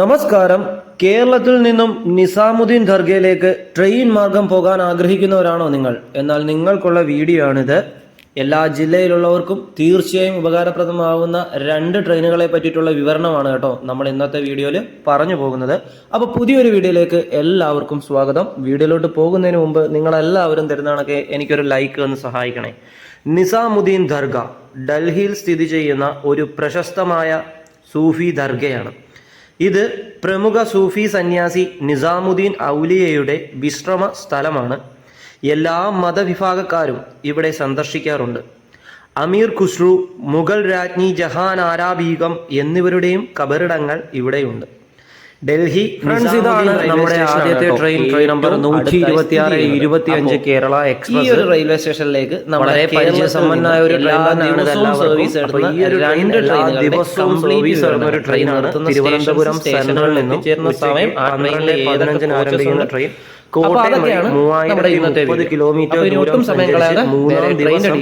നമസ്കാരം. കേരളത്തിൽ നിന്നും നിസാമുദ്ദീൻ ദർഗയിലേക്ക് ട്രെയിൻ മാർഗം പോകാൻ ആഗ്രഹിക്കുന്നവരാണോ നിങ്ങൾ? എന്നാൽ നിങ്ങൾക്കുള്ള വീഡിയോ ആണിത് എല്ലാ ജില്ലയിലുള്ളവർക്കും തീർച്ചയായും ഉപകാരപ്രദമാവുന്ന രണ്ട് ട്രെയിനുകളെ പറ്റിയിട്ടുള്ള വിവരണമാണ് കേട്ടോ നമ്മൾ ഇന്നത്തെ വീഡിയോയിൽ പറഞ്ഞു പോകുന്നത്. അപ്പോൾ പുതിയൊരു വീഡിയോയിലേക്ക് എല്ലാവർക്കും സ്വാഗതം. വീഡിയോയിലോട്ട് പോകുന്നതിന് മുമ്പ് നിങ്ങളെല്ലാവരും തരുന്നതാണൊക്കെ എനിക്കൊരു ലൈക്ക് ഒന്ന് സഹായിക്കണേ. നിസാമുദ്ദീൻ ദർഗ ഡൽഹിയിൽ സ്ഥിതി ചെയ്യുന്ന ഒരു പ്രശസ്തമായ സൂഫി ദർഗയാണ് ഇത് പ്രമുഖ സൂഫി സന്യാസി നിസാമുദ്ദീൻ ഔലിയയുടെ വിശ്രമ സ്ഥലമാണ്. എല്ലാ മതവിഭാഗക്കാരും ഇവിടെ സന്ദർശിക്കാറുണ്ട്. അമീർ ഖുസ്രു മുഗൾ രാജ്ഞി ജഹാൻ ആരാബീഗം എന്നിവരുടെയും കബറിടങ്ങൾ ഇവിടെയുണ്ട്. ഡൽഹി ഫ്രണ്ട്സ് ഇതാണ് നമ്മുടെ ആദ്യത്തെ ട്രെയിൻ ട്രെയിൻ നമ്പർ നൂറ്റി ഇരുപത്തി ആറ് ഇരുപത്തി അഞ്ച് കേരള ഈ എക്സ്പ്രസ് ഒരു റെയിൽവേ സ്റ്റേഷനിലേക്ക് വളരെ പരിചയസമ്പന്നായ ഒരു ട്രെയിൻ സർവീസ് രണ്ട് ദിവസവും സർവീസ് ഒരു ട്രെയിൻ നടത്തുന്ന തിരുവനന്തപുരം സെൻട്രലിൽ നിന്നും ചേർന്ന സമയം ആ ട്രെയിനിൽ പതിനഞ്ചിന് ആരംഭിക്കുന്ന ട്രെയിൻ കോട്ടയം video. കിലോമീറ്റർ ദൂരം സഞ്ചരിച്ച് മൂന്നാം ദിവസം.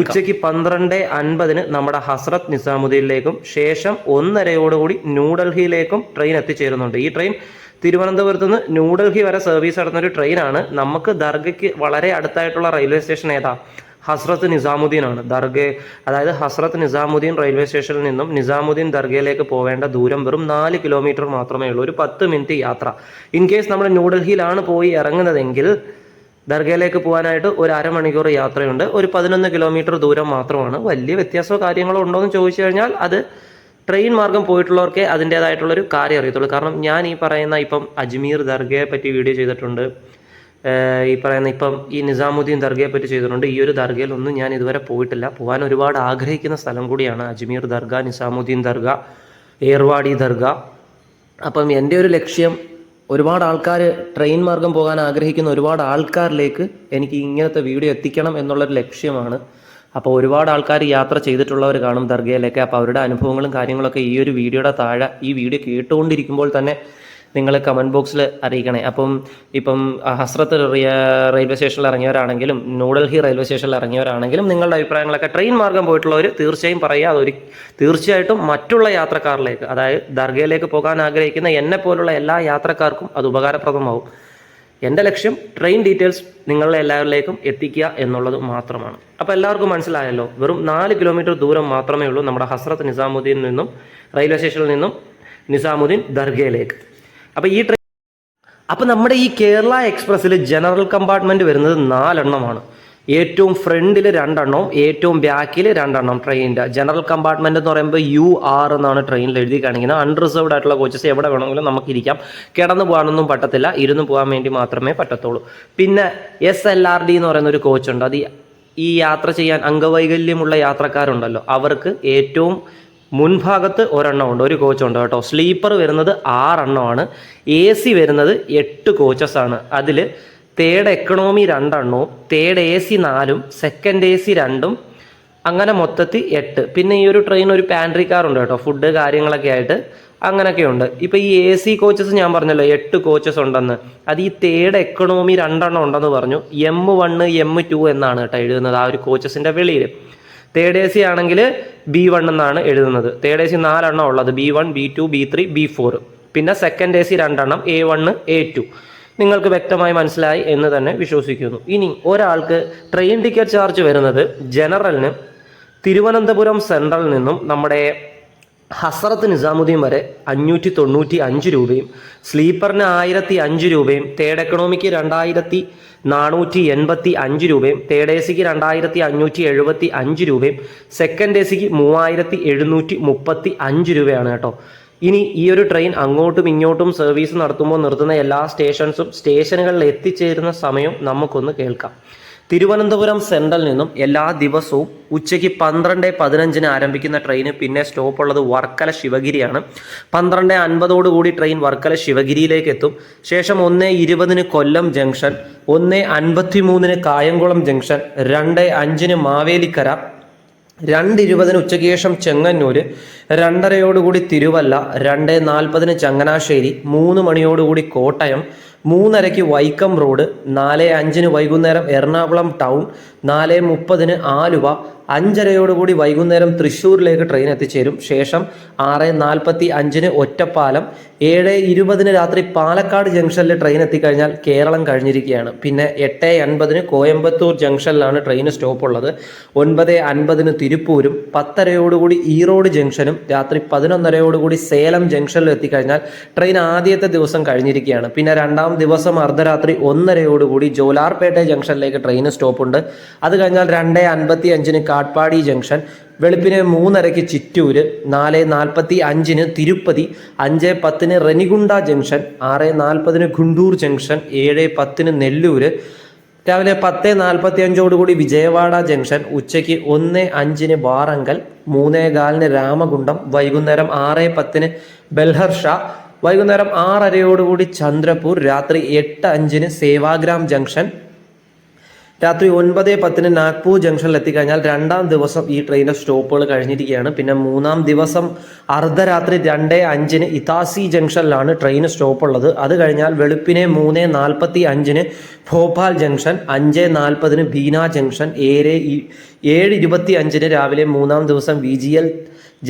ഉച്ചയ്ക്ക് പന്ത്രണ്ട് അൻപതിന് നമ്മുടെ ഹസ്രത് നിസാമുദ്ദീനിലേക്കും ശേഷം ഒന്നരയോടുകൂടി ന്യൂഡൽഹിയിലേക്കും ട്രെയിൻ എത്തിച്ചേരുന്നുണ്ട് ഈ ട്രെയിൻ തിരുവനന്തപുരത്ത് നിന്ന് ന്യൂഡൽഹി വരെ സർവീസ് നടത്തുന്ന ഒരു ട്രെയിനാണ് നമുക്ക് ദർഗയ്ക്ക് വളരെ അടുത്തായിട്ടുള്ള റെയിൽവേ സ്റ്റേഷൻ ഏതാ ഹസ്രത്ത് നിസാമുദ്ദീനാണ്. ദർഗ അതായത് ഹസ്രത്ത് നിസാമുദ്ദീൻ റെയിൽവേ സ്റ്റേഷനിൽ നിന്നും നിസാമുദ്ദീൻ ദർഗയിലേക്ക് പോവേണ്ട ദൂരം വെറും നാല് കിലോമീറ്റർ മാത്രമേ ഉള്ളൂ. ഒരു പത്ത് മിനിറ്റ് യാത്ര. ഇൻ കേസ് നമ്മൾ ന്യൂഡൽഹിയിലാണ് പോയി ഇറങ്ങുന്നതെങ്കിൽ ദർഗയിലേക്ക് പോകാനായിട്ട് ഒരു അരമണിക്കൂർ യാത്രയുണ്ട്. ഒരു പതിനൊന്ന് കിലോമീറ്റർ ദൂരം മാത്രമാണ്. വലിയ വ്യത്യാസമോ കാര്യങ്ങളോ ഉണ്ടോ എന്ന് ചോദിച്ചു കഴിഞ്ഞാൽ അത് ട്രെയിൻ മാർഗം പോയിട്ടുള്ളവർക്കേ അതിന്റേതായിട്ടുള്ളൊരു കാര്യം അറിയത്തുള്ളൂ. കാരണം ഞാൻ ഈ പറയുന്ന ഇപ്പം അജ്മീർ ദർഗയെ പറ്റി വീഡിയോ ചെയ്തിട്ടുണ്ട്. ഈ പറയുന്ന ഇപ്പം ഈ നിസാമുദ്ദീൻ ദർഗയെ പറ്റി ചെയ്തിട്ടുണ്ട് ഈ ഒരു ദർഗയിൽ ഒന്നും ഞാൻ ഇതുവരെ പോയിട്ടില്ല. പോകാൻ ഒരുപാട് ആഗ്രഹിക്കുന്ന സ്ഥലം കൂടിയാണ് അജ്മീർ ദർഗ നിസാമുദ്ദീൻ ദർഗ ഏർവാടി ദർഗ. അപ്പം എന്റെ ഒരു ലക്ഷ്യം ഒരുപാട് ആൾക്കാർ ട്രെയിൻ മാർഗം പോകാൻ ആഗ്രഹിക്കുന്ന ഒരുപാട് ആൾക്കാരിലേക്ക് എനിക്ക് ഇങ്ങനത്തെ വീഡിയോ എത്തിക്കണം എന്നുള്ളൊരു ലക്ഷ്യമാണ്. അപ്പോൾ ഒരുപാട് ആൾക്കാർ യാത്ര ചെയ്തിട്ടുള്ളവർ കാണും ദർഗയിലേക്ക്. അപ്പോൾ അവരുടെ അനുഭവങ്ങളും കാര്യങ്ങളൊക്കെ ഈ ഒരു വീഡിയോയുടെ താഴെ ഈ വീഡിയോ കേട്ടുകൊണ്ടിരിക്കുമ്പോൾ തന്നെ നിങ്ങൾ കമന്റ് ബോക്സിൽ അറിയിക്കണേ. അപ്പം ഇപ്പം ഹസ്രത്ത് റിയ- റെയിൽവേ സ്റ്റേഷനിൽ ഇറങ്ങിയവരാണെങ്കിലും ന്യൂഡൽഹി റെയിൽവേ സ്റ്റേഷനിൽ ഇറങ്ങിയവരാണെങ്കിലും നിങ്ങളുടെ അഭിപ്രായങ്ങളൊക്കെ ട്രെയിൻ മാർഗം പോയിട്ടുള്ളവർ തീർച്ചയായും പറയുക. അതൊരു തീർച്ചയായിട്ടും മറ്റുള്ള യാത്രക്കാരിലേക്ക് അതായത് ദർഗയിലേക്ക് പോകാൻ ആഗ്രഹിക്കുന്ന എന്നെ പോലുള്ള എല്ലാ യാത്രക്കാർക്കും അത് ഉപകാരപ്രദമാവും. എന്റെ ലക്ഷ്യം ട്രെയിൻ ഡീറ്റെയിൽസ് നിങ്ങളുടെ എല്ലാവരിലേക്കും എത്തിക്കുക എന്നുള്ളത് മാത്രമാണ്. അപ്പോൾ എല്ലാവർക്കും മനസ്സിലായല്ലോ വെറും നാല് കിലോമീറ്റർ ദൂരം മാത്രമേ ഉള്ളൂ നമ്മുടെ ഹസ്രത്ത് നിസാമുദ്ദീനിൽ നിന്നും റെയിൽവേ സ്റ്റേഷനിൽ നിന്നും നിസാമുദ്ദീൻ ദർഗയിലേക്ക്. അപ്പോൾ ഈ ട്രെയിൻ അപ്പോൾ നമ്മുടെ ഈ കേരള എക്സ്പ്രസ്സിൽ ജനറൽ കമ്പാർട്ട്മെന്റ് വരുന്നത് നാലെണ്ണമാണ്. ഏറ്റവും ഫ്രണ്ടിൽ രണ്ടെണ്ണവും ഏറ്റവും ബാക്കിൽ രണ്ടെണ്ണം ട്രെയിനിന്റെ ജനറൽ കമ്പാർട്ട്മെന്റ് എന്ന് പറയുമ്പോൾ യു ആർ എന്നാണ് ട്രെയിനിൽ എഴുതി കാണിക്കുന്നത്. അൺറിസർവ്ഡ് ആയിട്ടുള്ള കോച്ചസ് എവിടെ വേണമെങ്കിലും നമുക്ക് ഇരിക്കാം. കിടന്നു പോകാനൊന്നും പറ്റത്തില്ല. ഇരുന്ന് പോകാൻ വേണ്ടി മാത്രമേ പറ്റത്തുള്ളൂ. പിന്നെ എസ് എൽ ആർ ഡി എന്ന് പറയുന്ന ഒരു കോച്ചുണ്ട്. അത് ഈ യാത്ര ചെയ്യാൻ അംഗവൈകല്യമുള്ള യാത്രക്കാരുണ്ടല്ലോ. അവർക്ക് ഏറ്റവും മുൻഭാഗത്ത് ഒരെണ്ണം ഉണ്ട് ഒരു കോച്ച് ഉണ്ട് കേട്ടോ. സ്ലീപ്പർ വരുന്നത് ആറെണ്ണമാണ്. എ സി വരുന്നത് എട്ട് കോച്ചസ് ആണ്. അതിൽ തേർഡ് എക്കണോമി രണ്ടെണ്ണവും തേർഡ് എ സി നാലും സെക്കൻഡ് എ സി രണ്ടും അങ്ങനെ മൊത്തത്തിൽ എട്ട്. പിന്നെ ഈ ഒരു ട്രെയിൻ ഒരു പാൻട്രി കാർ ഉണ്ട് കേട്ടോ ഫുഡ് കാര്യങ്ങളൊക്കെ ആയിട്ട് അങ്ങനെയൊക്കെ ഉണ്ട്. ഇപ്പം ഈ എ സി കോച്ചസ് ഞാൻ പറഞ്ഞല്ലോ എട്ട് കോച്ചസ് ഉണ്ടെന്ന്. അത് ഈ തേർഡ് എക്കണോമി രണ്ടെണ്ണം ഉണ്ടെന്ന് പറഞ്ഞു. എം വണ്ണ് എം ടു എന്നാണ് കേട്ടോ എഴുതുന്നത് ആ ഒരു കോച്ചസിന്റെ വെളിയിൽ. തേർഡ് എ സി ആണെങ്കിൽ ബി വൺ എന്നാണ് എഴുതുന്നത്. തേർഡ് എ സി നാലെണ്ണം ഉള്ളത്. B one B two B three B four പിന്നെ സെക്കൻഡ് എ സി രണ്ടെണ്ണം. എ വണ് എ ടു നിങ്ങൾക്ക് വ്യക്തമായി മനസ്സിലായി എന്ന് തന്നെ വിശ്വസിക്കുന്നു. ഇനി ഒരാൾക്ക് ട്രെയിൻ ടിക്കറ്റ് ചാർജ് വരുന്നത് ജനറലിന് തിരുവനന്തപുരം സെൻട്രലിൽ നിന്നും നമ്മുടെ ഹസ്രത്ത് നിസാമുദ്ദീൻ വരെ അഞ്ഞൂറ്റി തൊണ്ണൂറ്റി അഞ്ച് രൂപയും സ്ലീപ്പറിന് ആയിരത്തി അഞ്ച് രൂപയും തേർഡ് എക്കണോമിക്ക് രണ്ടായിരത്തി നാനൂറ്റി എൺപത്തി അഞ്ച് രൂപയും തേർഡ് എ സിക്ക് രണ്ടായിരത്തി അഞ്ഞൂറ്റി എഴുപത്തി അഞ്ച് രൂപയും സെക്കൻഡ് എ സിക്ക് മൂവായിരത്തി എഴുന്നൂറ്റി മുപ്പത്തി അഞ്ച് രൂപയാണ് കേട്ടോ. ഇനി ഈ ഒരു ട്രെയിൻ അങ്ങോട്ടും ഇങ്ങോട്ടും സർവീസ് നടത്തുമ്പോൾ നിർത്തുന്ന എല്ലാ സ്റ്റേഷൻസും സ്റ്റേഷനുകളിൽ എത്തിച്ചേരുന്ന സമയം നമുക്കൊന്ന് കേൾക്കാം. തിരുവനന്തപുരം സെൻട്രൽ നിന്നും എല്ലാ ദിവസവും ഉച്ചയ്ക്ക് പന്ത്രണ്ട് പതിനഞ്ചിന് ആരംഭിക്കുന്ന ട്രെയിന് പിന്നെ സ്റ്റോപ്പ് ഉള്ളത് വർക്കല ശിവഗിരിയാണ്. പന്ത്രണ്ട് അൻപതോടുകൂടി ട്രെയിൻ വർക്കല ശിവഗിരിയിലേക്ക് എത്തും. ശേഷം ഒന്ന് ഇരുപതിന് കൊല്ലം ജംഗ്ഷൻ ഒന്ന് അൻപത്തി മൂന്നിന് കായംകുളം ജംഗ്ഷൻ രണ്ട് അഞ്ചിന് മാവേലിക്കര രണ്ട് ഇരുപതിന് ഉച്ചയ്ക്ക് ശേഷം ചെങ്ങന്നൂര് രണ്ടരയോടുകൂടി തിരുവല്ല രണ്ട് നാൽപ്പതിന് ചങ്ങനാശ്ശേരി മൂന്ന് മണിയോടുകൂടി കോട്ടയം മൂന്നരയ്ക്ക് വൈക്കം റോഡ് നാല് അഞ്ചിന് വൈകുന്നേരം എറണാകുളം ടൗൺ നാല് മുപ്പതിന് ആലുവ അഞ്ചരയോടുകൂടി വൈകുന്നേരം തൃശ്ശൂരിലേക്ക് ട്രെയിൻ എത്തിച്ചേരും. ശേഷം ആറ് നാൽപ്പത്തി അഞ്ചിന് ഒറ്റപ്പാലം ഏഴ് ഇരുപതിന് രാത്രി പാലക്കാട് ജംഗ്ഷനിൽ ട്രെയിൻ എത്തിക്കഴിഞ്ഞാൽ കേരളം കഴിഞ്ഞിരിക്കുകയാണ്. പിന്നെ എട്ട് അൻപതിന് കോയമ്പത്തൂർ ജംഗ്ഷനിലാണ് ട്രെയിൻ സ്റ്റോപ്പ് ഉള്ളത്. ഒൻപത് അൻപതിന് തിരുപ്പൂരും പത്തരയോടുകൂടി ഈറോഡ് ജംഗ്ഷനും രാത്രി പതിനൊന്നരയോടുകൂടി സേലം ജംഗ്ഷനിൽ എത്തിക്കഴിഞ്ഞാൽ ട്രെയിൻ ആദ്യത്തെ ദിവസം കഴിഞ്ഞിരിക്കുകയാണ്. പിന്നെ രണ്ടാം ദിവസം അർദ്ധരാത്രി ഒന്നരയോടുകൂടി ജോലാർപേട്ട ജംഗ്ഷനിലേക്ക് ട്രെയിൻ സ്റ്റോപ്പ് ഉണ്ട്. അത് കഴിഞ്ഞാൽ രണ്ട് അൻപത്തി അഞ്ചിന് കാട്ട്പാടി ജംഗ്ഷൻ വെളുപ്പിന് മൂന്നരയ്ക്ക് ചിറ്റൂര് നാല് നാൽപ്പത്തി അഞ്ചിന് തിരുപ്പതി അഞ്ച് പത്തിന് റെനിഗുണ്ട ജംഗ്ഷൻ ആറ് നാൽപ്പതിന് ഗുണ്ടൂർ ജംഗ്ഷൻ ഏഴ് പത്തിന് നെല്ലൂർ രാവിലെ പത്ത് നാൽപ്പത്തി അഞ്ചോടുകൂടി വിജയവാഡ ജംഗ്ഷൻ ഉച്ചയ്ക്ക് ഒന്ന് അഞ്ചിന് വാറങ്കൽ മൂന്നേ കാലിന് രാമകുണ്ടം വൈകുന്നേരം ആറ് പത്തിന് ബൽഹർഷ വൈകുന്നേരം ആറരയോടുകൂടി ചന്ദ്രപൂർ രാത്രി എട്ട് അഞ്ചിന് സേവാഗ്രാം ജംഗ്ഷൻ രാത്രി ഒൻപത് പത്തിന് നാഗ്പൂർ ജംഗ്ഷനിൽ എത്തിക്കഴിഞ്ഞാൽ രണ്ടാം ദിവസം ഈ ട്രെയിനിന്റെ സ്റ്റോപ്പുകൾ കഴിഞ്ഞിരിക്കുകയാണ്. പിന്നെ മൂന്നാം ദിവസം അർദ്ധരാത്രി രണ്ട് അഞ്ചിന് ഇതാസി ജംഗ്ഷനിലാണ് ട്രെയിൻ സ്റ്റോപ്പ് ഉള്ളത് അത് കഴിഞ്ഞാൽ വെളുപ്പിനെ മൂന്ന് നാൽപ്പത്തി അഞ്ചിന് ഭോപ്പാൽ ജംഗ്ഷൻ അഞ്ച് നാൽപ്പതിന് ബീന ജംഗ്ഷൻ ഏഴ് ഏഴ് ഇരുപത്തി അഞ്ചിന് രാവിലെ മൂന്നാം ദിവസം വി ജി എൽ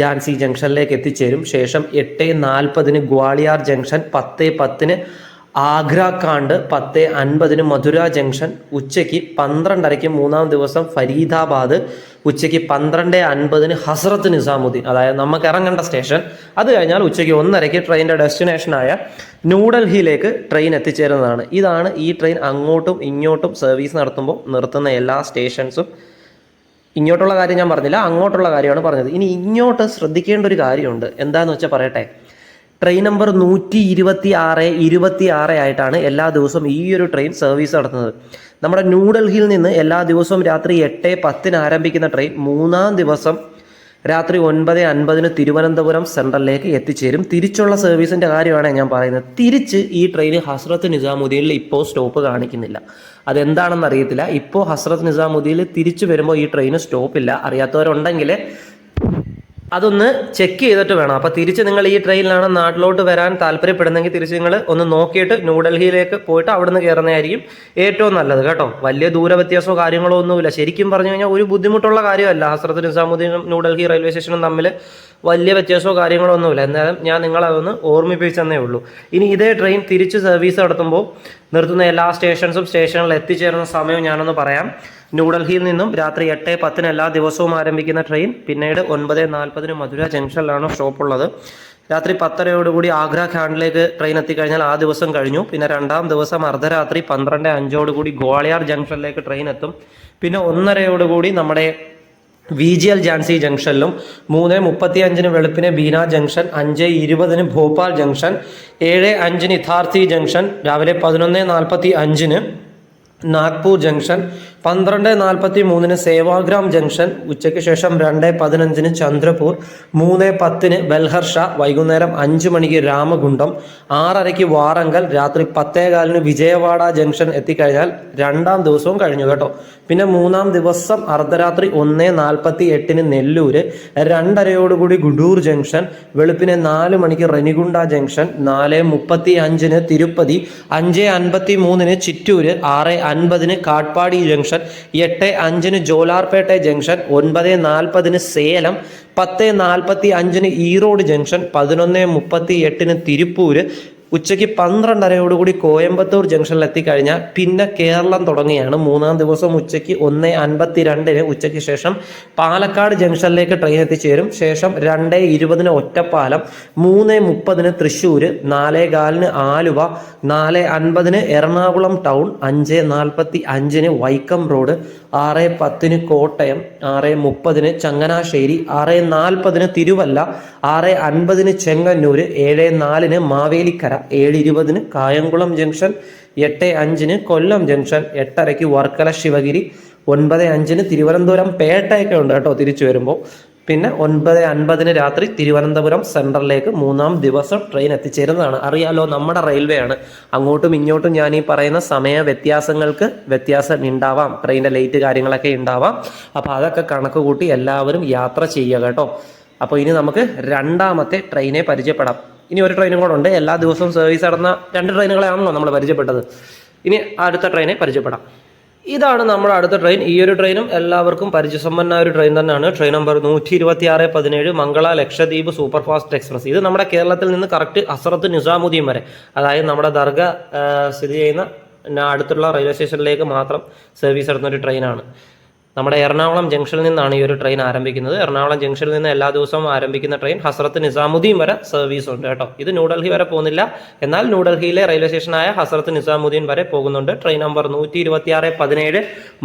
ജാൻസി ജംഗ്ഷനിലേക്ക് എത്തിച്ചേരും. ശേഷം എട്ട് നാൽപ്പതിന് ഗ്വാളിയാർ ജംഗ്ഷൻ പത്ത് പത്തിന് ആഗ്ര കാണ്ട് പത്ത് അൻപതിന് മധുര ജംഗ്ഷൻ ഉച്ചയ്ക്ക് പന്ത്രണ്ടരയ്ക്ക് മൂന്നാം ദിവസം ഫരീദാബാദ് ഉച്ചയ്ക്ക് പന്ത്രണ്ട് അൻപതിന് ഹസ്രത്ത് നിസാമുദ്ദീൻ. അതായത് നമുക്ക് ഇറങ്ങേണ്ട സ്റ്റേഷൻ. അത് കഴിഞ്ഞാൽ ഉച്ചയ്ക്ക് ഒന്നരയ്ക്ക് ട്രെയിനിന്റെ ഡെസ്റ്റിനേഷനായ ന്യൂഡൽഹിയിലേക്ക് ട്രെയിൻ എത്തിച്ചേരുന്നതാണ്. ഇതാണ് ഈ ട്രെയിൻ അങ്ങോട്ടും ഇങ്ങോട്ടും സർവീസ് നടത്തുമ്പോൾ നിർത്തുന്ന എല്ലാ സ്റ്റേഷൻസും. ഇങ്ങോട്ടുള്ള കാര്യം ഞാൻ പറഞ്ഞില്ല അങ്ങോട്ടുള്ള കാര്യമാണ് പറഞ്ഞത്. ഇനി ഇങ്ങോട്ട് ശ്രദ്ധിക്കേണ്ട ഒരു കാര്യമുണ്ട്. എന്താണെന്ന് വെച്ചാൽ പറയട്ടെ? ട്രെയിൻ നമ്പർ നൂറ്റി ഇരുപത്തി ആറ് ഇരുപത്തി ആറ് ആയിട്ടാണ് എല്ലാ ദിവസവും ഈ ഒരു ട്രെയിൻ സർവീസ് നടത്തുന്നത്. നമ്മുടെ ന്യൂഡൽഹിയിൽ നിന്ന് എല്ലാ ദിവസവും രാത്രി എട്ട് പത്തിന് ആരംഭിക്കുന്ന ട്രെയിൻ മൂന്നാം ദിവസം രാത്രി ഒൻപത് അൻപതിന് തിരുവനന്തപുരം സെൻട്രലിലേക്ക് എത്തിച്ചേരും. തിരിച്ചുള്ള സർവീസിന്റെ കാര്യമാണ് ഞാൻ പറയുന്നത്. തിരിച്ച് ഈ ട്രെയിൻ ഹസ്രത്ത് നിസാമുദ്ദീനിൽ ഇപ്പോൾ സ്റ്റോപ്പ് കാണിക്കുന്നില്ല. അതെന്താണെന്ന് അറിയത്തില്ല. ഇപ്പോൾ ഹസ്രത്ത് നിസാമുദ്ദീനിൽ തിരിച്ചു വരുമ്പോൾ ഈ ട്രെയിൻ സ്റ്റോപ്പില്ല അറിയാത്തവരുണ്ടെങ്കിൽ അതൊന്ന് ചെക്ക് ചെയ്തിട്ട് വേണം. അപ്പോൾ തിരിച്ച് നിങ്ങൾ ഈ ട്രെയിനിലാണ് നാട്ടിലോട്ട് വരാൻ താല്പര്യപ്പെടുന്നെങ്കിൽ തിരിച്ച് നിങ്ങൾ ഒന്ന് നോക്കിയിട്ട് ന്യൂഡൽഹിയിലേക്ക് പോയിട്ട് അവിടുന്ന് കയറുന്നതായിരിക്കും ഏറ്റവും നല്ലത് കേട്ടോ. വലിയ ദൂര വ്യത്യാസമോ കാര്യങ്ങളോ ഒന്നുമില്ല. ശരിക്കും പറഞ്ഞു കഴിഞ്ഞാൽ ഒരു ബുദ്ധിമുട്ടുള്ള കാര്യമല്ല. ഹസ്രത്ത് നിസാമുദ്ദീനും ന്യൂഡൽഹി റെയിൽവേ സ്റ്റേഷനും തമ്മിൽ വലിയ വ്യത്യാസമോ കാര്യങ്ങളോ ഒന്നുമില്ല. എന്നാലും ഞാൻ നിങ്ങളതൊന്ന് ഓർമ്മിപ്പിച്ചെന്നേ ഉള്ളൂ. ഇനി ഇതേ ട്രെയിൻ തിരിച്ച് സർവീസ് നടത്തുമ്പോൾ നിർത്തുന്ന എല്ലാ സ്റ്റേഷൻസും സ്റ്റേഷനിൽ എത്തിച്ചേരുന്ന സമയം ഞാനൊന്ന് പറയാം. ന്യൂഡൽഹിയിൽ നിന്നും രാത്രി എട്ട് പത്തിന് എല്ലാ ദിവസവും ആരംഭിക്കുന്ന ട്രെയിൻ പിന്നീട് ഒൻപത് നാൽപ്പതിന് മധുര ജംഗ്ഷനിലാണ് സ്റ്റോപ്പ് ഉള്ളത് രാത്രി പത്തരയോടുകൂടി ആഗ്ര ഖാണ്ടിലേക്ക് ട്രെയിൻ എത്തിക്കഴിഞ്ഞാൽ ആ ദിവസം കഴിഞ്ഞു. പിന്നെ രണ്ടാം ദിവസം അർദ്ധരാത്രി പന്ത്രണ്ട് അഞ്ചോടുകൂടി ഗ്വാളിയാർ ജംഗ്ഷനിലേക്ക് ട്രെയിൻ എത്തും. പിന്നെ ഒന്നരയോടുകൂടി നമ്മുടെ വി ജി എൽ ജാൻസി ജംഗ്ഷനിലും മൂന്ന് മുപ്പത്തി അഞ്ചിന് വെളുപ്പിന് ബീന ജംഗ്ഷൻ അഞ്ച് ഇരുപതിന് ഭോപ്പാൽ ജംഗ്ഷൻ ഏഴ് അഞ്ചിന് ഇഥാർത്തി ജംഗ്ഷൻ രാവിലെ പതിനൊന്ന് നാൽപ്പത്തി അഞ്ചിന് നാഗ്പൂർ ജംഗ്ഷൻ പന്ത്രണ്ട് നാൽപ്പത്തി മൂന്നിന് സേവാഗ്രാം ജംഗ്ഷൻ ഉച്ചയ്ക്ക് ശേഷം രണ്ട് പതിനഞ്ചിന് ചന്ദ്രപൂർ മൂന്ന് പത്തിന് ബൽഹർഷ വൈകുന്നേരം അഞ്ച് മണിക്ക് രാമകുണ്ടം ആറരയ്ക്ക് വാറങ്കൽ രാത്രി പത്തേകാലിന് വിജയവാഡ ജംഗ്ഷൻ എത്തിക്കഴിഞ്ഞാൽ രണ്ടാം ദിവസവും കഴിഞ്ഞു കേട്ടോ. പിന്നെ മൂന്നാം ദിവസം അർദ്ധരാത്രി ഒന്ന് നാൽപ്പത്തി എട്ടിന് നെല്ലൂര് രണ്ടരയോടുകൂടി ഗുഡൂർ ജംഗ്ഷൻ വെളുപ്പിന് നാല് മണിക്ക് റെനിഗുണ്ട ജംഗ്ഷൻ നാല് മുപ്പത്തി അഞ്ചിന് തിരുപ്പതി അഞ്ച് അൻപത്തി മൂന്നിന് ചിറ്റൂര് ആറ് അൻപതിന് കാട്ട്പാടി ജംഗ്ഷൻ എട്ട് അഞ്ചിന് ജോലാർപേട്ട ജംഗ്ഷൻ ഒൻപത് നാൽപ്പതിന് സേലം പത്ത് നാൽപ്പത്തി അഞ്ചിന് ഈറോഡ് ജംഗ്ഷൻ പതിനൊന്ന് മുപ്പത്തി എട്ടിന് തിരുപ്പൂര് ഉച്ചയ്ക്ക് പന്ത്രണ്ടരയോടുകൂടി കോയമ്പത്തൂർ ജംഗ്ഷനിൽ എത്തിക്കഴിഞ്ഞാൽ പിന്നെ കേരളം തുടങ്ങിയാണ് മൂന്നാം ദിവസം ഉച്ചയ്ക്ക് ഒന്ന് അൻപത്തി രണ്ടിന് ഉച്ചയ്ക്ക് ശേഷം പാലക്കാട് ജംഗ്ഷനിലേക്ക് ട്രെയിൻ എത്തിച്ചേരും. ശേഷം രണ്ട് ഇരുപതിന് ഒറ്റപ്പാലം മൂന്ന് മുപ്പതിന് തൃശ്ശൂർ നാല് കാലിന് ആലുവ നാല് അൻപതിന് എറണാകുളം ടൗൺ അഞ്ച് നാൽപ്പത്തി അഞ്ചിന് വൈക്കം റോഡ് ആറ് പത്തിന് കോട്ടയം ആറ് മുപ്പതിന് ചങ്ങനാശ്ശേരി ആറ് നാൽപ്പതിന് തിരുവല്ല ആറ് അൻപതിന് ചെങ്ങന്നൂര് ഏഴ് നാലിന് മാവേലിക്കര ഏഴ് ഇരുപതിന് കായംകുളം ജംഗ്ഷൻ എട്ട് അഞ്ചിന് കൊല്ലം ജംഗ്ഷൻ എട്ടരയ്ക്ക് വർക്കല ശിവഗിരി ഒൻപത് അഞ്ചിന് തിരുവനന്തപുരം പേട്ടയൊക്കെ ഉണ്ട് കേട്ടോ തിരിച്ചു വരുമ്പോൾ. പിന്നെ ഒൻപത് അൻപതിന് രാത്രി തിരുവനന്തപുരം സെൻട്രലിലേക്ക് മൂന്നാം ദിവസം ട്രെയിൻ എത്തിച്ചേരുന്നതാണ്. അറിയാലോ നമ്മുടെ റെയിൽവേ ആണ്. അങ്ങോട്ടും ഇങ്ങോട്ടും ഞാൻ ഈ പറയുന്ന സമയ വ്യത്യാസങ്ങൾക്ക് വ്യത്യാസം ഉണ്ടാവാം ട്രെയിനിന്റെ ലേറ്റ് കാര്യങ്ങളൊക്കെ ഉണ്ടാവാം. അപ്പോൾ അതൊക്കെ കണക്ക് കൂട്ടി എല്ലാവരും യാത്ര ചെയ്യുക കേട്ടോ. അപ്പോൾ ഇനി നമുക്ക് രണ്ടാമത്തെ ട്രെയിനെ പരിചയപ്പെടാം. ഇനി ഒരു ട്രെയിനും കൂടെ ഉണ്ട്. എല്ലാ ദിവസവും സർവീസ് നടന്ന രണ്ട് ട്രെയിനുകളെയാണല്ലോ നമ്മൾ പരിചയപ്പെട്ടത്. ഇനി അടുത്ത ട്രെയിനെ പരിചയപ്പെടാം. ഇതാണ് നമ്മുടെ അടുത്ത ട്രെയിൻ ഈ ഒരു ട്രെയിനും എല്ലാവർക്കും പരിചയസമ്പന്ന ഒരു ട്രെയിൻ തന്നെയാണ്. ട്രെയിൻ നമ്പർ നൂറ്റി ഇരുപത്തി ആറ് പതിനേഴ് Mangala Lakshadweep super fast express ഇത് നമ്മുടെ കേരളത്തിൽ നിന്ന് കറക്റ്റ് അസറത്ത് നിസാമുദ്ദീൻ വരെ. അതായത് നമ്മുടെ ദർഗ സ്ഥിതി ചെയ്യുന്ന അടുത്തുള്ള റെയിൽവേ സ്റ്റേഷനിലേക്ക് മാത്രം സർവീസ് നടത്തുന്ന ഒരു ട്രെയിനാണ് നമ്മുടെ എറണാകുളം ജംഗ്ഷനിൽ നിന്നാണ് ഈ ഒരു ട്രെയിൻ ആരംഭിക്കുന്നത്. എറണാകുളം ജംഗ്ഷനിൽ നിന്ന് എല്ലാ ദിവസവും ആരംഭിക്കുന്ന ട്രെയിൻ ഹസ്രത്ത് നിസാമുദ്ദീൻ വരെ സർവീസ് ഉണ്ട് കേട്ടോ. ഇത് ന്യൂഡൽഹി വരെ പോകുന്നില്ല. എന്നാൽ ന്യൂഡൽഹിയിലെ റെയിൽവേ സ്റ്റേഷനായ ഹസ്രത്ത് നിസാമുദ്ദീൻ വരെ പോകുന്നുണ്ട്. ട്രെയിൻ നമ്പർ നൂറ്റി ഇരുപത്തി ആറ് പതിനേഴ്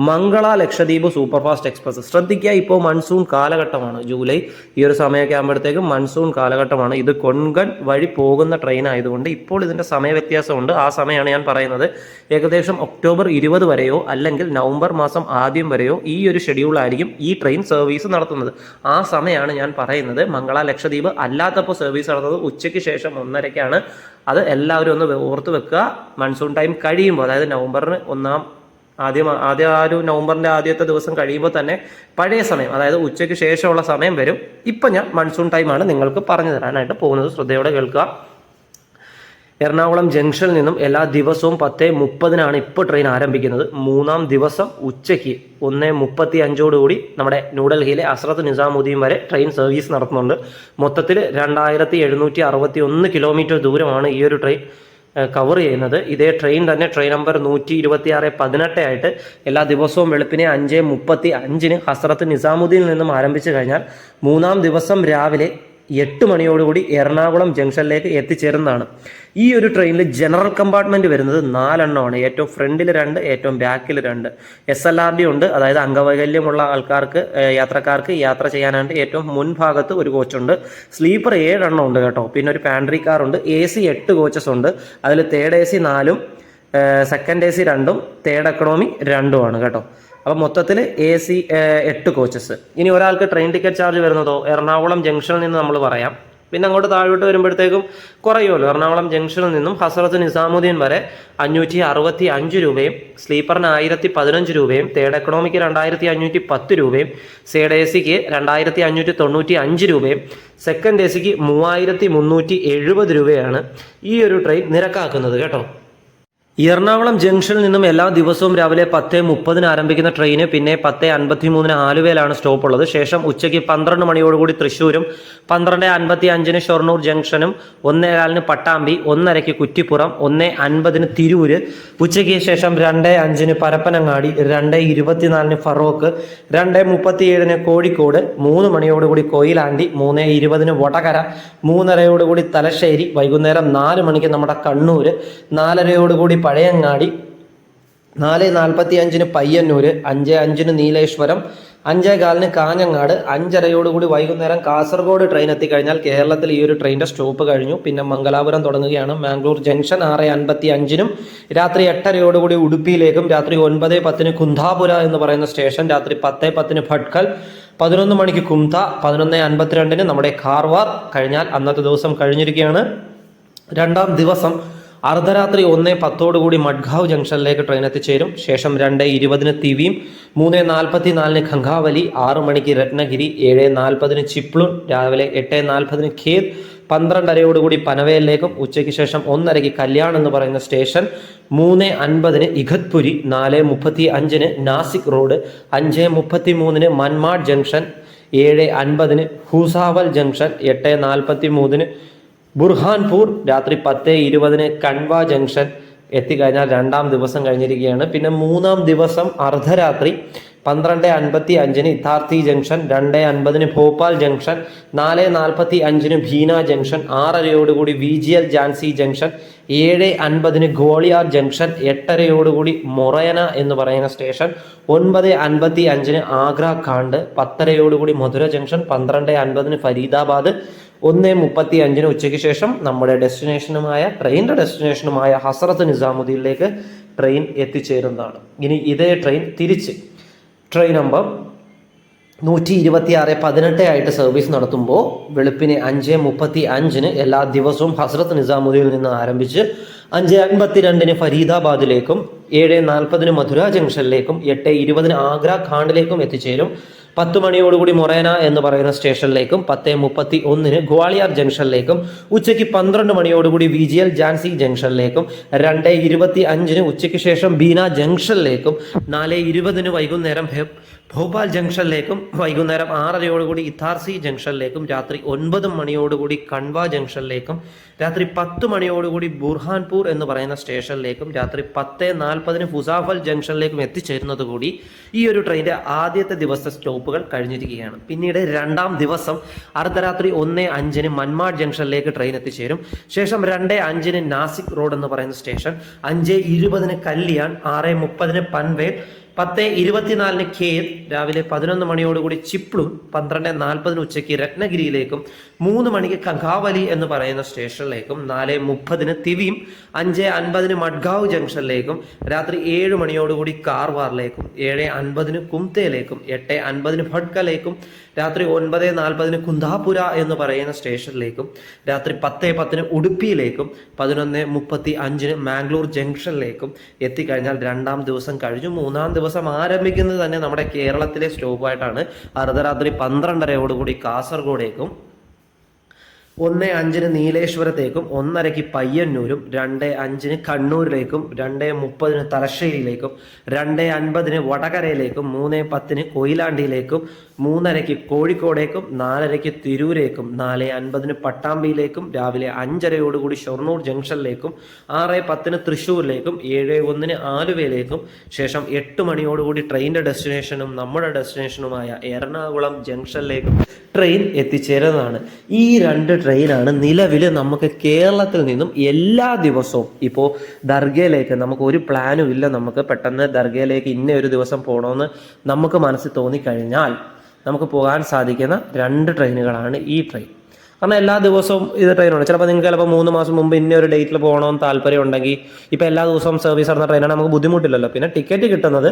മംഗള ലക്ഷദ്വീപ് സൂപ്പർഫാസ്റ്റ് എക്സ്പ്രസ് ശ്രദ്ധിക്കുക ഇപ്പോൾ മൺസൂൺ കാലഘട്ടമാണ്. ജൂലൈ ഈ ഒരു സമയമൊക്കെ ആകുമ്പോഴത്തേക്കും മൺസൂൺ കാലഘട്ടമാണ്. ഇത് കൊൺകൺ വഴി പോകുന്ന ട്രെയിൻ ആയതുകൊണ്ട് ഇപ്പോൾ ഇതിന്റെ സമയ വ്യത്യാസമുണ്ട് ആ സമയമാണ് ഞാൻ പറയുന്നത്. ഏകദേശം ഒക്ടോബർ ഇരുപത് വരെയോ അല്ലെങ്കിൽ നവംബർ മാസം ആദ്യം വരെയോ ഈ ഒരു ഷെഡ്യൂളായിരിക്കും ഈ ട്രെയിൻ സർവീസ് നടത്തുന്നത്. ആ സമയമാണ് ഞാൻ പറയുന്നത് മംഗള ലക്ഷദ്വീപ് അല്ലാത്തപ്പോൾ സർവീസ് നടത്തുന്നത് ഉച്ചയ്ക്ക് ശേഷം ഒന്നരയ്ക്കാണ്. അത് എല്ലാവരും ഒന്ന് ഓർത്ത് വെക്കുക. മൺസൂൺ ടൈം കഴിയുമ്പോൾ അതായത് നവംബറിന് ഒന്നാം ആദ്യം ആദ്യ ആ ഒരു നവംബറിന്റെ ആദ്യത്തെ ദിവസം കഴിയുമ്പോൾ തന്നെ പഴയ സമയം അതായത് ഉച്ചയ്ക്ക് ശേഷമുള്ള സമയം വരും. ഇപ്പം ഞാൻ മൺസൂൺ ടൈമാണ് നിങ്ങൾക്ക് പറഞ്ഞു തരാനായിട്ട് പോകുന്നത്. ശ്രദ്ധയോടെ കേൾക്കുക. എറണാകുളം ജംഗ്ഷനിൽ നിന്നും എല്ലാ ദിവസവും പത്ത് മുപ്പതിനാണ് ഇപ്പോൾ ട്രെയിൻ ആരംഭിക്കുന്നത്. മൂന്നാം ദിവസം ഉച്ചയ്ക്ക് ഒന്ന് മുപ്പത്തി അഞ്ചോടുകൂടി നമ്മുടെ ന്യൂഡൽഹിയിലെ അസ്രത്ത് നിസാമുദ്ദീൻ വരെ ട്രെയിൻ സർവീസ് നടത്തുന്നുണ്ട്. മൊത്തത്തിൽ രണ്ടായിരത്തി എഴുന്നൂറ്റി അറുപത്തി ഒന്ന് കിലോമീറ്റർ ദൂരമാണ് ഈ ഒരു ട്രെയിൻ കവർ ചെയ്യുന്നത്. ഇതേ ട്രെയിൻ തന്നെ ട്രെയിൻ നമ്പർ നൂറ്റി ഇരുപത്തി ആറ് പതിനെട്ട് ആയിട്ട് എല്ലാ ദിവസവും വെളുപ്പിനെ അഞ്ച് മുപ്പത്തി അഞ്ചിന് ഹസ്രത്ത് നിസാമുദ്ദീനിൽ നിന്നും ആരംഭിച്ചു കഴിഞ്ഞാൽ മൂന്നാം ദിവസം രാവിലെ എട്ട് മണിയോടുകൂടി എറണാകുളം ജംഗ്ഷനിലേക്ക് എത്തിച്ചേരുന്നതാണ്. ഈ ഒരു ട്രെയിനിൽ ജനറൽ കമ്പാർട്ട്മെന്റ് വരുന്നത് നാലെണ്ണമാണ്. ഏറ്റവും ഫ്രണ്ടിൽ രണ്ട് ഏറ്റവും ബാക്കിൽ രണ്ട്. എസ് എൽ ആർ ഡി ഉണ്ട്. അതായത് അംഗവൈകല്യമുള്ള ആൾക്കാർക്ക് യാത്രക്കാർക്ക് യാത്ര ചെയ്യാനായിട്ട് ഏറ്റവും മുൻഭാഗത്ത് ഒരു കോച്ചുണ്ട് സ്ലീപ്പർ ഏഴെണ്ണം ഉണ്ട് കേട്ടോ. പിന്നെ ഒരു പാൻട്രി കാർ ഉണ്ട്. എ സി എട്ട് കോച്ചസ് ഉണ്ട്. അതിൽ തേർഡ് എ സി നാലും സെക്കൻഡ് എ സി രണ്ടും തേർഡ് എക്കണോമി രണ്ടുമാണ് കേട്ടോ. അപ്പോൾ മൊത്തത്തിൽ എ സി എട്ട് കോച്ചസ് ഇനി ഒരാൾക്ക് ട്രെയിൻ ടിക്കറ്റ് ചാർജ് വരുന്നതോ എറണാകുളം ജംഗ്ഷനിൽ നിന്ന് നമ്മൾ പറയാം. പിന്നെ അങ്ങോട്ട് താഴോട്ട് വരുമ്പോഴത്തേക്കും കുറയുമല്ലോ. എറണാകുളം ജംഗ്ഷനിൽ നിന്നും ഹസ്രത്ത് നിസാമുദ്ദീൻ വരെ അഞ്ഞൂറ്റി അറുപത്തി അഞ്ച് രൂപയും സ്ലീപ്പറിന് ആയിരത്തി പതിനഞ്ച് രൂപയും തേർഡ് എക്കണോമിക്ക് രണ്ടായിരത്തി അഞ്ഞൂറ്റി പത്ത് രൂപയും സേഡ് എ സിക്ക് രണ്ടായിരത്തി അഞ്ഞൂറ്റി തൊണ്ണൂറ്റി അഞ്ച് രൂപയും സെക്കൻഡ് എ സിക്ക് മൂവായിരത്തി മുന്നൂറ്റി എഴുപത് രൂപയാണ് ഈ ഒരു ട്രെയിൻ നിരക്കാക്കുന്നത് കേട്ടോ. എറണാകുളം ജംഗ്ഷനിൽ നിന്നും എല്ലാ ദിവസവും രാവിലെ പത്ത് മുപ്പതിന് ആരംഭിക്കുന്ന ട്രെയിന് പിന്നെ പത്ത് അൻപത്തി മൂന്നിന് ആലുവയിലാണ് സ്റ്റോപ്പ് ഉള്ളത്. ശേഷം ഉച്ചയ്ക്ക് പന്ത്രണ്ട് മണിയോടുകൂടി തൃശ്ശൂരും പന്ത്രണ്ട് അൻപത്തി അഞ്ചിന് ഷൊർണൂർ ജംഗ്ഷനും ഒന്നേകാലിന് പട്ടാമ്പി ഒന്നരയ്ക്ക് കുറ്റിപ്പുറം ഒന്ന് അൻപതിന് തിരൂര്. ഉച്ചയ്ക്ക് ശേഷം രണ്ട് അഞ്ചിന് പരപ്പനങ്ങാടി രണ്ട് ഇരുപത്തിനാലിന് ഫറോക്ക് രണ്ട് മുപ്പത്തിയേഴിന് കോഴിക്കോട് മൂന്ന് മണിയോടുകൂടി കൊയിലാണ്ടി മൂന്ന് ഇരുപതിന് വടകര മൂന്നരയോടുകൂടി തലശ്ശേരി വൈകുന്നേരം നാല് മണിക്ക് നമ്മുടെ കണ്ണൂര് നാലരയോടുകൂടി പഴയങ്ങാടി നാല് നാൽപ്പത്തി അഞ്ചിന് പയ്യന്നൂര് അഞ്ച് അഞ്ചിന് നീലേശ്വരം അഞ്ചേ കാലിന് കാഞ്ഞങ്ങാട് അഞ്ചരയോടുകൂടി വൈകുന്നേരം കാസർഗോഡ് ട്രെയിൻ എത്തിക്കഴിഞ്ഞാൽ കേരളത്തിൽ ഈ ഒരു ട്രെയിനിന്റെ സ്റ്റോപ്പ് കഴിഞ്ഞു. പിന്നെ മംഗലാപുരം തുടങ്ങുകയാണ്. മാംഗ്ലൂർ ജംഗ്ഷൻ ആറ് അൻപത്തി അഞ്ചിനും രാത്രി എട്ടരയോടുകൂടി ഉടുപ്പിയിലേക്കും രാത്രി ഒൻപത് പത്തിന് കുന്താപുര എന്ന് പറയുന്ന സ്റ്റേഷൻ രാത്രി പത്ത് പത്തിന് ഭട്കൽ പതിനൊന്ന് മണിക്ക് കുംത പതിനൊന്ന് അൻപത്തിരണ്ടിന് നമ്മുടെ കാർവാർ കഴിഞ്ഞാൽ അന്നത്തെ ദിവസം കഴിഞ്ഞിരിക്കുകയാണ്. രണ്ടാം ദിവസം അർദ്ധരാത്രി ഒന്ന് പത്തോടുകൂടി മഡ്ഗാവ് ജംഗ്ഷനിലേക്ക് ട്രെയിൻ എത്തിച്ചേരും. ശേഷം രണ്ട് ഇരുപതിന് തിവിയും മൂന്ന് നാൽപ്പത്തി നാലിന് ഖങ്കാവലി ആറ് മണിക്ക് രത്നഗിരി ഏഴ് നാൽപ്പതിന് ചിപ്ലുൺ രാവിലെ എട്ട് നാൽപ്പതിന് ഖേദ് പന്ത്രണ്ടരയോടുകൂടി പനവേലിലേക്കും ഉച്ചയ്ക്ക് ശേഷം ഒന്നരയ്ക്ക് കല്യാൺ എന്ന് പറയുന്ന സ്റ്റേഷൻ മൂന്ന് അൻപതിന് ഇഖത്പുരി നാല് മുപ്പത്തി അഞ്ചിന് നാസിക് റോഡ് അഞ്ച് മുപ്പത്തി മൂന്നിന് മൻമാഡ് ജംഗ്ഷൻ ഏഴ് അൻപതിന് ഹൂസാവൽ ജംഗ്ഷൻ എട്ട് നാൽപ്പത്തി മൂന്നിന് ബുർഹാൻപൂർ രാത്രി പത്ത് ഇരുപതിന് കൺവ ജംഗ്ഷൻ എത്തിക്കഴിഞ്ഞാൽ രണ്ടാം ദിവസം കഴിഞ്ഞിരിക്കുകയാണ്. പിന്നെ മൂന്നാം ദിവസം അർദ്ധരാത്രി പന്ത്രണ്ട് അൻപത്തി അഞ്ചിന് ഇത്താർത്തി ജംഗ്ഷൻ രണ്ട് അൻപതിന് ഭോപ്പാൽ ജംഗ്ഷൻ നാല് നാൽപ്പത്തി അഞ്ചിന് Bina junction ആറരയോടുകൂടി V G L Jhansi junction ഏഴ് അൻപതിന് ഗോളിയാർ ജംഗ്ഷൻ എട്ടരയോടുകൂടി മൊറയന എന്ന് പറയുന്ന സ്റ്റേഷൻ ഒൻപത് അൻപത്തി അഞ്ചിന് ആഗ്ര കാണ്ട് പത്തരയോടുകൂടി മധുര ജംഗ്ഷൻ പന്ത്രണ്ട് അൻപതിന് ഫരീദാബാദ് ഒന്ന് മുപ്പത്തി അഞ്ചിന് ഉച്ചയ്ക്ക് ശേഷം നമ്മുടെ ഡെസ്റ്റിനേഷനുമായ ട്രെയിനിന്റെ ഡെസ്റ്റിനേഷനുമായ ഹസ്രത്ത് നിസാമുദ്ദീനിലേക്ക് ട്രെയിൻ എത്തിച്ചേരുന്നതാണ്. ഇനി ഇതേ ട്രെയിൻ തിരിച്ച് ട്രെയിൻ നമ്പർ നൂറ്റി ഇരുപത്തി ആറ് പതിനെട്ട് ആയിട്ട് സർവീസ് നടത്തുമ്പോൾ വെളുപ്പിന് അഞ്ച് മുപ്പത്തി അഞ്ചിന് എല്ലാ ദിവസവും ഹസ്രത്ത് നിസാമുദ്ദീനിൽ നിന്ന് ആരംഭിച്ച് അഞ്ച് അൻപത്തിരണ്ടിന് ഫരീദാബാദിലേക്കും ഏഴ് നാൽപ്പതിന് മധുര ജംഗ്ഷനിലേക്കും എട്ട് ഇരുപതിന് ആഗ്ര ഖാണ്ടിലേക്കും എത്തിച്ചേരും. പത്ത് മണിയോടുകൂടി മൊറേന എന്ന് പറയുന്ന സ്റ്റേഷനിലേക്കും പത്ത് മുപ്പത്തി ഒന്നിന് ഗ്വാളിയാർ ജംഗ്ഷനിലേക്കും ഉച്ചയ്ക്ക് പന്ത്രണ്ട് മണിയോടുകൂടി വി ജി എൽ ജാൻസി ജംഗ്ഷനിലേക്കും രണ്ട് ഇരുപത്തി അഞ്ചിന് ഉച്ചയ്ക്ക് ശേഷം ബീന ജംഗ്ഷനിലേക്കും നാല് ഇരുപതിന് വൈകുന്നേരം ഭോപാൽ ജംഗ്ഷനിലേക്കും വൈകുന്നേരം ആറരയോടുകൂടി ഇത്താർസി ജംഗ്ഷനിലേക്കും രാത്രി ഒൻപത് മണിയോടുകൂടി കൺവ ജംഗ്ഷനിലേക്കും രാത്രി പത്ത് മണിയോടുകൂടി ബുർഹാൻപൂർ എന്ന് പറയുന്ന സ്റ്റേഷനിലേക്കും രാത്രി പത്ത് നാൽപ്പതിന് ഫുസാഫൽ ജംഗ്ഷനിലേക്കും എത്തിച്ചേരുന്നത് കൂടി ഈ ഒരു ട്രെയിനിന്റെ ആദ്യത്തെ ദിവസത്തെ സ്റ്റോപ്പുകൾ കഴിഞ്ഞിരിക്കുകയാണ്. പിന്നീട് രണ്ടാം ദിവസം അർദ്ധരാത്രി ഒന്ന് അഞ്ചിന് മൻമാഡ് ജംഗ്ഷനിലേക്ക് ട്രെയിൻ എത്തിച്ചേരും. ശേഷം രണ്ട് അഞ്ചിന് നാസിക് റോഡ് എന്ന് പറയുന്ന സ്റ്റേഷൻ അഞ്ച് ഇരുപതിന് കല്യാൺ ആറ് മുപ്പതിന് പൻവേൽ പത്ത് ഇരുപത്തിനാലിന് ഖേദ് രാവിലെ പതിനൊന്ന് മണിയോടുകൂടി ചിപ്ലും പന്ത്രണ്ട് നാൽപ്പതിന് ഉച്ചയ്ക്ക് രത്നഗിരിയിലേക്കും മൂന്ന് മണിക്ക് കങ്കാവലി എന്ന് പറയുന്ന സ്റ്റേഷനിലേക്കും നാല് മുപ്പതിന് തിവിയും അഞ്ച് അൻപതിന് മഡ്ഗാവ് ജംഗ്ഷനിലേക്കും രാത്രി ഏഴ് മണിയോടുകൂടി കാർവാറിലേക്കും ഏഴ് അൻപതിന് കുംതയിലേക്കും എട്ട് അൻപതിന് ഭട്കലേക്കും രാത്രി ഒൻപത് നാൽപ്പതിന് കുന്ദാപുര എന്ന് പറയുന്ന സ്റ്റേഷനിലേക്കും രാത്രി പത്ത് പത്തിന് ഉടുപ്പിയിലേക്കും പതിനൊന്ന് മുപ്പത്തി അഞ്ചിന് മാംഗ്ലൂർ ജംഗ്ഷനിലേക്കും എത്തിക്കഴിഞ്ഞാൽ രണ്ടാം ദിവസം കഴിഞ്ഞു. മൂന്നാം ദിവസം ആരംഭിക്കുന്നത് തന്നെ നമ്മുടെ കേരളത്തിലെ സ്റ്റോപ്പായിട്ടാണ്. അർദ്ധരാത്രി പന്ത്രണ്ടരയോടുകൂടി കാസർഗോഡേക്കും ഒന്ന് അഞ്ചിന് നീലേശ്വരത്തേക്കും ഒന്നരയ്ക്ക് പയ്യന്നൂരും രണ്ട് അഞ്ചിന് കണ്ണൂരിലേക്കും രണ്ട് മുപ്പതിന് തലശ്ശേരിയിലേക്കും രണ്ട് അൻപതിന് വടകരയിലേക്കും മൂന്ന് പത്തിന് കൊയിലാണ്ടിയിലേക്കും മൂന്നരയ്ക്ക് കോഴിക്കോടേക്കും നാലരയ്ക്ക് തിരൂരേക്കും നാല് അൻപതിന് പട്ടാമ്പിയിലേക്കും രാവിലെ അഞ്ചരയോടുകൂടി ഷൊർണൂർ ജംഗ്ഷനിലേക്കും ആറ് പത്തിന് തൃശ്ശൂരിലേക്കും ഏഴ് ഒന്നിന് ആലുവയിലേക്കും ശേഷം എട്ട് മണിയോടുകൂടി ട്രെയിനിന്റെ ഡെസ്റ്റിനേഷനും നമ്മുടെ ഡെസ്റ്റിനേഷനുമായ എറണാകുളം ജംഗ്ഷനിലേക്കും ട്രെയിൻ എത്തിച്ചേരുന്നതാണ്. ഈ രണ്ട് ട്രെയിനാണ് നിലവിൽ നമുക്ക് കേരളത്തിൽ നിന്നും എല്ലാ ദിവസവും ഇപ്പോൾ ദർഗയിലേക്ക് നമുക്ക് ഒരു പ്ലാനും ഇല്ല. നമുക്ക് പെട്ടെന്ന് ദർഗയിലേക്ക് ഇന്ന ഒരു ദിവസം പോകണമെന്ന് നമുക്ക് മനസ്സിൽ തോന്നിക്കഴിഞ്ഞാൽ നമുക്ക് പോകാൻ സാധിക്കുന്ന രണ്ട് ട്രെയിനുകളാണ് ഈ ട്രെയിൻ കാരണം എല്ലാ ദിവസവും ഇത് ട്രെയിനുണ്ട് ചിലപ്പോൾ നിങ്ങൾക്ക് ചിലപ്പോൾ മൂന്ന് മാസം മുമ്പ് ഇന്ന ഒരു ഡേറ്റിൽ പോകണമെന്ന് താല്പര്യം ഉണ്ടെങ്കിൽ ഇപ്പോൾ എല്ലാ ദിവസവും സർവീസ് നടന്ന ട്രെയിനാണ് നമുക്ക് ബുദ്ധിമുട്ടില്ലല്ലോ. പിന്നെ ടിക്കറ്റ് കിട്ടുന്നത്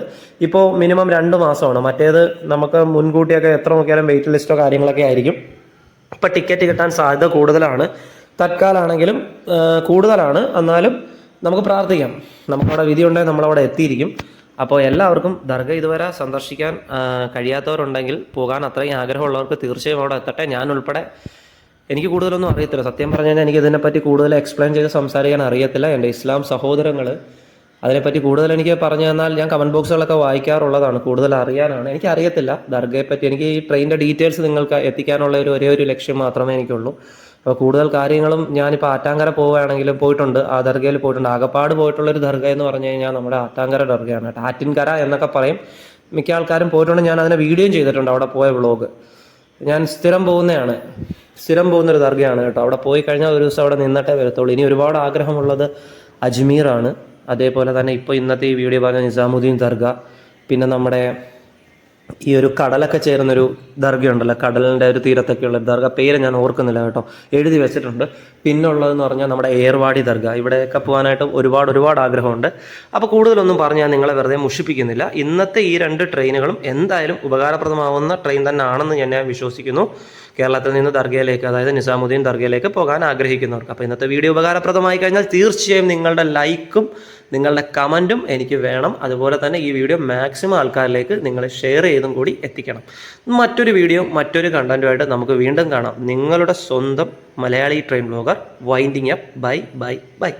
ഇപ്പോൾ മിനിമം രണ്ട് മാസമാണ്. മറ്റേത് നമുക്ക് മുൻകൂട്ടിയൊക്കെ എത്ര നോക്കിയാലും വെയിറ്റ് ലിസ്റ്റോ കാര്യങ്ങളൊക്കെ ആയിരിക്കും. ഇപ്പം ടിക്കറ്റ് കിട്ടാൻ സാധ്യത കൂടുതലാണ്. തൽക്കാലാണെങ്കിലും കൂടുതലാണ്. എന്നാലും നമുക്ക് പ്രാർത്ഥിക്കാം. നമുക്കവിടെ വിധി ഉണ്ടെങ്കിൽ നമ്മളവിടെ എത്തിയിരിക്കും. അപ്പോൾ എല്ലാവർക്കും ദർഗ ഇതുവരെ സന്ദർശിക്കാൻ കഴിയാത്തവരുണ്ടെങ്കിൽ പോകാൻ അത്രയും ആഗ്രഹമുള്ളവർക്ക് തീർച്ചയായും അവിടെ എത്തട്ടെ. ഞാൻ ഉൾപ്പെടെ എനിക്ക് കൂടുതലൊന്നും അറിയത്തില്ല. സത്യം പറഞ്ഞു കഴിഞ്ഞാൽ എനിക്ക് ഇതിനെപ്പറ്റി കൂടുതൽ എക്സ്പ്ലെയിൻ ചെയ്ത് സംസാരിക്കാൻ അറിയത്തില്ല. എന്റെ ഇസ്ലാം സഹോദരങ്ങൾ അതിനെപ്പറ്റി കൂടുതൽ എനിക്ക് പറഞ്ഞു തന്നാൽ ഞാൻ കമന്റ് ബോക്സുകളൊക്കെ വായിക്കാറുള്ളതാണ്. കൂടുതൽ അറിയാനാണ്. എനിക്ക് അറിയത്തില്ല. ദർഗയെ പറ്റി എനിക്ക് ഈ ട്രെയിനിന്റെ ഡീറ്റെയിൽസ് നിങ്ങൾക്ക് എത്തിക്കാനുള്ള ഒരു ഒരേ ഒരു ലക്ഷ്യം മാത്രമേ എനിക്കുള്ളൂ. അപ്പോൾ കൂടുതൽ കാര്യങ്ങളും ഞാനിപ്പോൾ ആറ്റാങ്കര പോവുകയാണെങ്കിലും പോയിട്ടുണ്ട്. ആ ദർഗയിൽ പോയിട്ടുണ്ട്. ആകപ്പാട് പോയിട്ടുള്ളൊരു ദർഗ എന്ന് പറഞ്ഞു കഴിഞ്ഞാൽ നമ്മുടെ ആറ്റാങ്കര ദർഗയാണ്. ആറ്റിൻകര എന്നൊക്കെ പറയും. മിക്ക ആൾക്കാരും പോയിട്ടുണ്ട്. ഞാൻ അതിനെ വീഡിയോയും ചെയ്തിട്ടുണ്ട് അവിടെ പോയ വ്ളോഗ് ഞാൻ സ്ഥിരം പോകുന്നതാണ്. സ്ഥിരം പോകുന്നൊരു ദർഗയാണ് കേട്ടോ. അവിടെ പോയി കഴിഞ്ഞാൽ ഒരു ദിവസം അവിടെ നിന്നിട്ടേ വരത്തുള്ളൂ. ഇനി ഒരുപാട് ആഗ്രഹമുള്ളത് അജ്മീറാണ്. അതേപോലെ തന്നെ ഇപ്പോൾ ഇന്നത്തെ ഈ വീഡിയോ പറഞ്ഞ നിസാമുദ്ദീൻ ദർഗ പിന്നെ നമ്മുടെ ഈ ഒരു കടലൊക്കെ ചേരുന്നൊരു ദർഗയുണ്ടല്ലോ കടലിന്റെ ഒരു തീരത്തൊക്കെയുള്ള ദർഗ. പേര് ഞാൻ ഓർക്കുന്നില്ല കേട്ടോ. എഴുതി വെച്ചിട്ടുണ്ട്. പിന്നുള്ളതെന്ന് പറഞ്ഞാൽ നമ്മുടെ ഏർവാടി ദർഗ. ഇവിടെയൊക്കെ പോകാനായിട്ട് ഒരുപാട് ഒരുപാട് ആഗ്രഹമുണ്ട്. അപ്പോൾ കൂടുതലൊന്നും പറഞ്ഞ് ഞാൻ നിങ്ങളെ വെറുതെ മുഷിപ്പിക്കുന്നില്ല. ഇന്നത്തെ ഈ രണ്ട് ട്രെയിനുകളും എന്തായാലും ഉപകാരപ്രദമാവുന്ന ട്രെയിൻ തന്നെ ആണെന്ന് ഞാൻ ഞാൻ വിശ്വസിക്കുന്നു. കേരളത്തിൽ നിന്ന് ദർഗയിലേക്ക് അതായത് നിസാമുദ്ദീൻ ദർഗയിലേക്ക് പോകാൻ ആഗ്രഹിക്കുന്നവർക്ക്. അപ്പോൾ ഇന്നത്തെ വീഡിയോ ഉപകാരപ്രദമായി കഴിഞ്ഞാൽ തീർച്ചയായും നിങ്ങളുടെ ലൈക്കും നിങ്ങളുടെ കമന്റും എനിക്ക് വേണം. അതുപോലെ തന്നെ ഈ വീഡിയോ മാക്സിമം ആൾക്കാരിലേക്ക് നിങ്ങൾ ഷെയർ ചെയ്തും കൂടി എത്തിക്കണം. മറ്റൊരു വീഡിയോ മറ്റൊരു കണ്ടന്റുമായിട്ട് നമുക്ക് വീണ്ടും കാണാം. നിങ്ങളുടെ സ്വന്തം Malayali train blogger winding up bye bye bye